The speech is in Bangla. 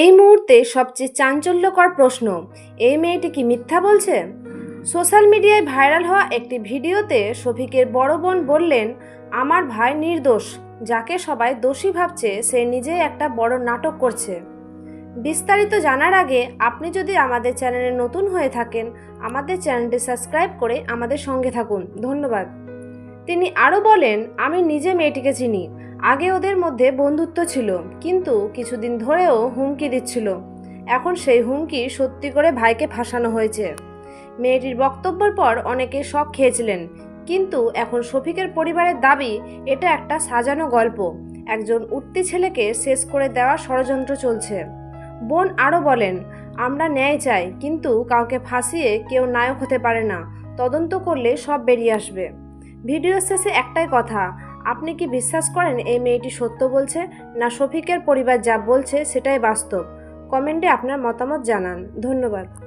এই মুহূর্তে সবচেয়ে চাঞ্চল্যকর প্রশ্ন এই মেয়েটি কি মিথ্যা বলছে? সোশ্যাল মিডিয়ায় ভাইরাল হওয়া একটি ভিডিওতে শফিকের বড় বোন বললেন, আমার ভাই নির্দোষ, যাকে সবাই দোষী ভাবছে, সে নিজেই একটা বড় নাটক করছে। বিস্তারিত জানার আগে আপনি যদি আমাদের চ্যানেলে নতুন হয়ে থাকেন, আমাদের চ্যানেলটি সাবস্ক্রাইব করে আমাদের সঙ্গে থাকুন। ধন্যবাদ। তিনি আরও বলেন, আমি নিজে মেয়েটিকে চিনি আগে ওদের মধ্যে বন্ধুত্ব ছিল, কিন্তু কিছুদিন ধরেও হুমকি দিচ্ছিল। এখন সেই হুমকি সত্যি করে ভাইকে ফাঁসানো হয়েছে। মেয়েটির বক্তব্যের পর অনেকে শখ খেয়েছিলেন, কিন্তু এখন শফিকের পরিবারের দাবি, এটা একটা সাজানো গল্প। একজন উঠতি ছেলেকে শেষ করে দেওয়ার ষড়যন্ত্র চলছে। বোন আরও বলেন, আমরা ন্যায় চাই, কিন্তু কাউকে ফাঁসিয়ে কেউ নায়ক হতে পারে না। তদন্ত করলে সব বেরিয়ে আসবে। ভিডিও শেষে একটাই কথা আপনি কি বিশ্বাস করেন এই মেয়েটি সত্য বলছে, না শফিকের পরিবার যা বলছে সেটাই বাস্তব? কমেন্টে আপনার মতামত জানান। ধন্যবাদ।